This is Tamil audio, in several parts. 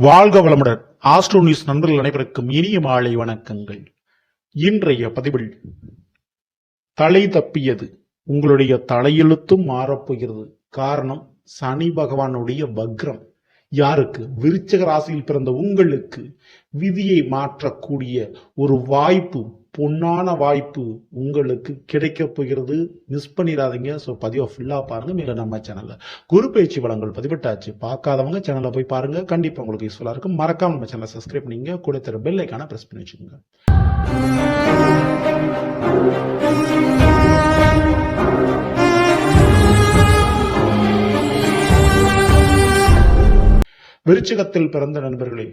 வாழ்க வளமுடன். ஆஸ்ட்ரோ நியூஸ் நண்பர்கள் அனைவருக்கும் இனிய மாலை வணக்கங்கள். இன்றைய பதிவில் தலை தப்பியது. உங்களுடைய தலையெழுத்தும் மாறப்போகிறது. காரணம் சனி பகவானுடைய வக்ரம். யாருக்கு? விருச்சக ராசியில் பிறந்த உங்களுக்கு. விதியை மாற்றக்கூடிய ஒரு வாய்ப்பு பொன்னான வாய்ப்பு உங்களுக்கு கிடைக்க போகிறது. மிஸ் பண்ணிடாதீங்க. ஸோ பதிவை ஃபுல்லாக பாருங்கள் மேல நம்ம சேனலில் குரு பயிற்சி வளங்கள் பதிவிட்டாச்சு. பார்க்காதவங்க சேனலில் போய் பாருங்க. கண்டிப்பாக உங்களுக்கு யூஸ்ஃபுல்லாக இருக்கும். மறக்காமல் நம்ம சேனலை சப்ஸ்கிரைப் பண்ணிங்க. கூட தர பெல் ஐக்கான பிரஸ் பண்ணி வச்சுக்கோங்க. விருச்சிகத்தில் பிறந்த நண்பர்களே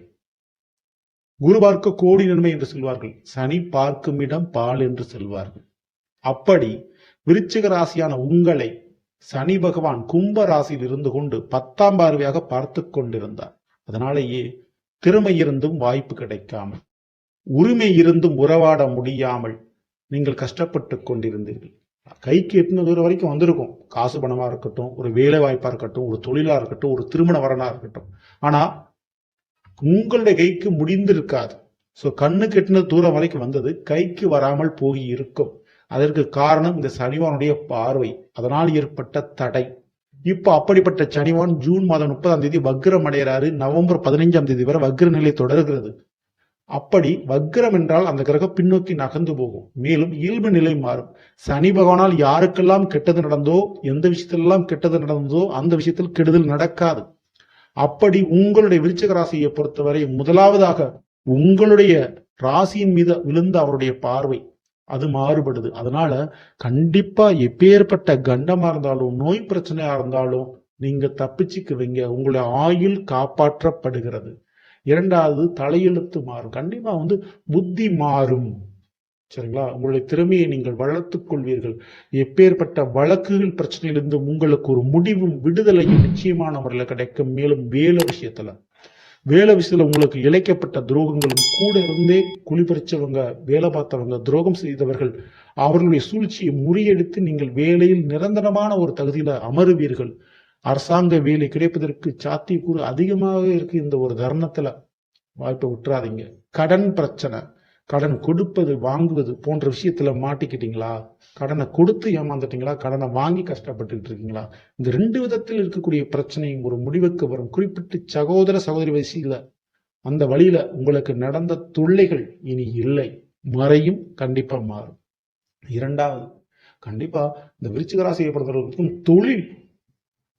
குரு பார்க்க கோடி நன்மை என்று சொல்வார்கள். சனி பார்க்கும் இடம் பால் என்று சொல்வார்கள். அப்படி விருச்சிக ராசியான உங்களை சனி பகவான் கும்ப ராசியில் இருந்து கொண்டு பத்தாம் பார்வையாக பார்த்து கொண்டிருந்தார். அதனாலேயே திறமை இருந்தும் வாய்ப்பு கிடைக்காமல் உரிமை இருந்தும் உறவாட முடியாமல் நீங்கள் கஷ்டப்பட்டு கொண்டிருந்தீர்கள். கைக்கு எட்டின தூரம் வரைக்கும் வந்திருக்கும். காசு பணமா இருக்கட்டும் ஒரு வேலை வாய்ப்பா இருக்கட்டும் ஒரு தொழிலா இருக்கட்டும் ஒரு திருமண வரனாக இருக்கட்டும். ஆனா உங்களுடைய கைக்கு முடிந்திருக்காது. ஸோ கண்ணு எட்டின தூரம் வரைக்கும் வந்தது கைக்கு வராமல் போகி இருக்கும் அதற்கு காரணம் இந்த சனிவானுடைய பார்வை. அதனால் ஏற்பட்ட தடை. இப்போ அப்படிப்பட்ட சனிவான் ஜூன் மாதம் முப்பதாம் தேதி வக்ரம் அடைகிறாரு. நவம்பர் பதினைஞ்சாம் தேதி வரை வக்ர நிலை தொடர்கிறது. அப்படி வக்ரம் என்றால் அந்த கிரகம் பின்னோக்கி நகர்ந்து போகும். மேலும் இயல்பு நிலை மாறும். சனி பகவானால் யாருக்கெல்லாம் கெட்டது நடந்தோ எந்த விஷயத்திலெல்லாம் கெட்டது நடந்ததோ அந்த விஷயத்தில் கெடுதல் நடக்காது. அப்படி உங்களுடைய விருச்சக ராசியை பொறுத்தவரை முதலாவதாக உங்களுடைய ராசியின் மீது விழுந்த அவருடைய பார்வை அது மாறுபடுது. அதனால கண்டிப்பா எப்பேற்பட்ட கண்டமா இருந்தாலும் நோய் பிரச்சனையா இருந்தாலும் நீங்க தப்பிச்சுக்குவீங்க. உங்களுடைய ஆயுள் காப்பாற்றப்படுகிறது. இரண்டாவது தலையெழுத்து மாறும். கண்டிப்பா வந்து புத்தி மாறும். சரிங்களா? உங்களுடைய திறமையை நீங்கள் வளர்த்துக் கொள்வீர்கள். எப்பேற்பட்ட வழக்குகள் பிரச்சனையிலிருந்து உங்களுக்கு ஒரு முடிவும் விடுதலையும் நிச்சயமான முறையில் கிடைக்கும். மேலும் வேலை விஷயத்துல வேலை விஷயத்துல உங்களுக்கு இழைக்கப்பட்ட துரோகங்களும் கூட இருந்தே குளிபறிச்சவங்க வேலை பார்த்தவங்க துரோகம் செய்தவர்கள் அவர்களுடைய சூழ்ச்சியை முறியடித்து நீங்கள் வேலையில் நிரந்தரமான ஒரு தகுதியில அமருவீர்கள். அரசாங்க வேலை கிடைப்பதற்கு சாத்தியக்கூறு அதிகமாக இருக்கு இந்த ஒரு தருணத்துல. வாய்ப்பை விட்டுறாதீங்க. கடன் பிரச்சனை. கடன் கொடுப்பது வாங்குவது போன்ற விஷயத்துல மாட்டிக்கிட்டீங்களா? கடனை கொடுத்து ஏமாந்துட்டீங்களா? கடனை வாங்கி கஷ்டப்பட்டுக்கிட்டு இருக்கீங்களா? இந்த ரெண்டு விதத்தில் இருக்கக்கூடிய பிரச்சனையும் ஒரு முடிவுக்கு வரும். குறிப்பிட்டு சகோதர சகோதரி வயசில அந்த வழியில உங்களுக்கு நடந்த தொல்லைகள் இனி இல்லை. மறையும் கண்டிப்பா மாறும். இரண்டாவது கண்டிப்பா இந்த விருச்சிக ராசியை பொறுத்தவர்களுக்கும் தொழில்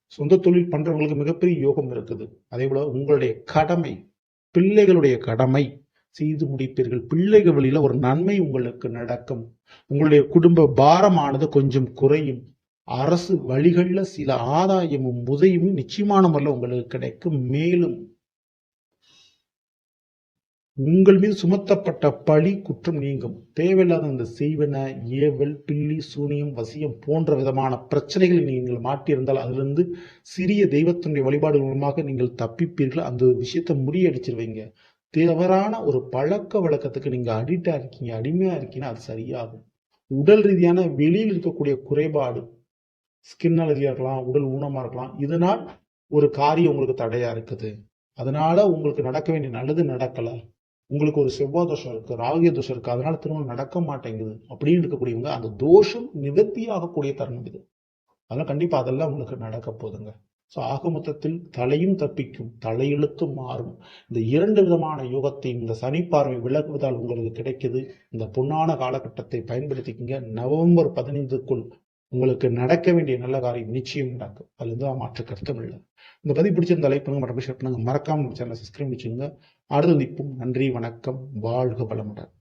சொந்த தொழில் பண்றவங்களுக்கு மிகப்பெரிய யோகம் இருக்குது. அதே போல உங்களுடைய கடமை பிள்ளைகளுடைய கடமை. செய்து முடிப்பீர்கள். பிள்ளைகள் வழியில ஒரு நன்மை உங்களுக்கு நடக்கும். உங்களுடைய குடும்ப பாரமானது கொஞ்சம் குறையும். அரசு வழிகள்ல சில ஆதாயமும் உதவியும் நிச்சயமான முறையில் உங்களுக்கு கிடைக்கும். மேலும் உங்கள் மீது சுமத்தப்பட்ட பழி குற்றம் நீங்கும். தேவையில்லாத அந்த செய்வன ஏவல் பில்லி சூனியம் வசியம் போன்ற விதமான பிரச்சனைகளை நீங்கள் மாட்டியிருந்தால் அதிலிருந்து சிறிய தெய்வத்தினுடைய வழிபாடு மூலமாக நீங்கள் தப்பிப்பீர்கள். அந்த விஷயத்தை முறியடிச்சிருவீங்க. தவறான ஒரு பழக்க வழக்கத்துக்கு நீங்க அடிக்டா இருக்கீங்க அடிமையா இருக்கீங்கன்னா அது சரியாகும். உடல் ரீதியான வெளியில் இருக்கக்கூடிய குறைபாடு ஸ்கின் அலர்ஜியா இருக்கலாம் உடல் ஊனமா இருக்கலாம் இதனால் ஒரு காரியம் உங்களுக்கு தடையா இருக்குது. அதனால உங்களுக்கு நடக்க வேண்டிய நல்லது நடக்கல. உங்களுக்கு ஒரு செவ்வாய் தோஷம் இருக்கு ராகிய தோஷம் இருக்கு அதனால திருமணம் நடக்க மாட்டேங்குது அப்படின்னு இருக்கக்கூடியவங்க அந்த தோஷம் நிவர்த்தி ஆகக்கூடிய தருணம் இது. அதெல்லாம் கண்டிப்பா அதெல்லாம் உங்களுக்கு நடக்க போதுங்க ஸோ ஆக மொத்தத்தில் தலையும் தப்பிக்கும் தலையெழுத்தும் மாறும். இந்த இரண்டு விதமான யோகத்தை இந்த சனி பார்வை விலகுவதால் உங்களுக்கு கிடைக்குது. இந்த பொன்னான காலகட்டத்தை பயன்படுத்திக்கிங்க. நவம்பர் பதினைந்துக்குள் உங்களுக்கு நடக்க வேண்டிய நல்ல காரியம் நிச்சயம் நடக்கும் அதுல இருந்து மாற்று கருத்தும் இல்லை இந்த பதிவு பிடிச்சிருந்த லைக் பண்ணுங்க மற்றும் ஷேர் பண்ணுங்க மறக்காம சேனலை சப்ஸ்கிரைப் வச்சுங்க அடுத்த நிற்போம் நன்றி வணக்கம் வாழ்க பலமுடன்